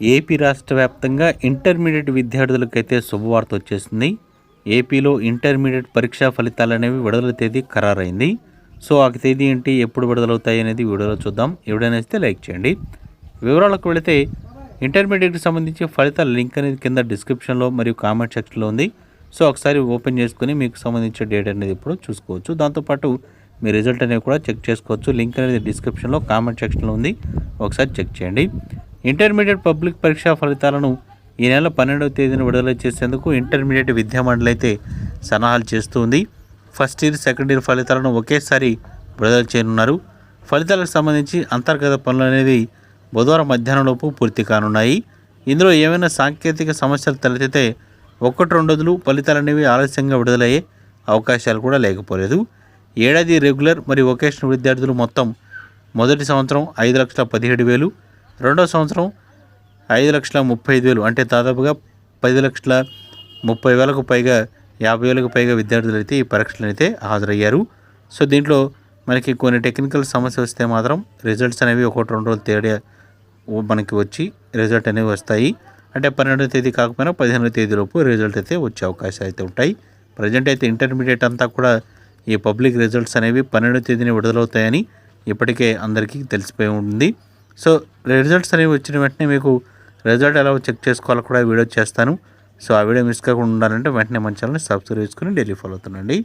AP రాష్ట్ర వ్యాప్తంగా intermediate విద్యార్థులకైతే శుభవార్త వచ్చేసింది. ఏపీలో ఇంటర్మీడియట్ పరీక్షా ఫలితాలు అనేవి విడుదల తేదీ ఖరారైంది. సో ఆ తేదీ ఏంటి ఎప్పుడు విడుదలవుతాయి అనేది వీడియోలో చూద్దాం. ఎవడైనా లైక్ చేయండి. వివరాలకు వెళితే ఇంటర్మీడియట్కి సంబంధించి ఫలితాల లింక్ అనేది కింద డిస్క్రిప్షన్లో మరియు కామెంట్ సెక్షన్లో ఉంది. సో ఒకసారి ఓపెన్ చేసుకుని మీకు సంబంధించిన డేట్ అనేది ఇప్పుడు చూసుకోవచ్చు. దాంతోపాటు మీ రిజల్ట్ అనేది కూడా చెక్ చేసుకోవచ్చు. లింక్ అనేది డిస్క్రిప్షన్లో కామెంట్ సెక్షన్లో ఉంది. ఒకసారి చెక్ చేయండి. ఇంటర్మీడియట్ పబ్లిక్ పరీక్షా ఫలితాలను ఈ నెల పన్నెండవ తేదీన విడుదల చేసేందుకు ఇంటర్మీడియట్ విద్యామండలి అయితే సన్నాహాలు చేస్తుంది. ఫస్ట్ ఇయర్ సెకండ్ ఇయర్ ఫలితాలను ఒకేసారి విడుదల చేయనున్నారు. ఫలితాలకు సంబంధించి అంతర్గత పనులు అనేది బుధవారం మధ్యాహ్నంలోపు పూర్తి కానున్నాయి. ఇందులో ఏమైనా సాంకేతిక సమస్యలు తలెత్తితే ఒకటి రెండు రోజులు ఫలితాలు అనేవి ఆలస్యంగా విడుదలయ్యే అవకాశాలు కూడా లేకపోలేదు. ఏడాది రెగ్యులర్ మరియు వొకేషనల్ విద్యార్థులు మొత్తం మొదటి సంవత్సరం ఐదు లక్షల పదిహేడు వేలు రెండో సంవత్సరం ఐదు లక్షల ముప్పై ఐదు వేలు. అంటే దాదాపుగా పది లక్షల ముప్పై వేలకు పైగా యాభై వేలకు పైగా విద్యార్థులు అయితే ఈ పరీక్షలు అయితే హాజరయ్యారు. సో దీంట్లో మనకి కొన్ని టెక్నికల్ సమస్య వస్తే మాత్రం రిజల్ట్స్ అనేవి ఒకటి రెండు రోజులు తేడా మనకి వచ్చి రిజల్ట్ అనేవి వస్తాయి. అంటే పన్నెండవ తేదీ కాకపోయినా పదిహేనవ తేదీలోపు రిజల్ట్ అయితే వచ్చే అవకాశాలు అయితే ఉంటాయి. ప్రజెంట్ అయితే ఇంటర్మీడియట్ అంతా కూడా ఈ పబ్లిక్ రిజల్ట్స్ అనేవి పన్నెండవ తేదీని విడుదలవుతాయని ఇప్పటికే అందరికీ తెలిసిపోయి ఉంది. సో రిజల్ట్స్ అనేవి వచ్చిన వెంటనే మీకు రిజల్ట్ ఎలా చెక్ చేసుకోవాలో కూడా వీడియో చేస్తాను. సో ఆ వీడియో మిస్ కాకుండా ఉండాలంటే వెంటనే మన ఛానల్ని సబ్స్క్రైబ్ చేసుకుని డైలీ ఫాలో అవుతుండండి.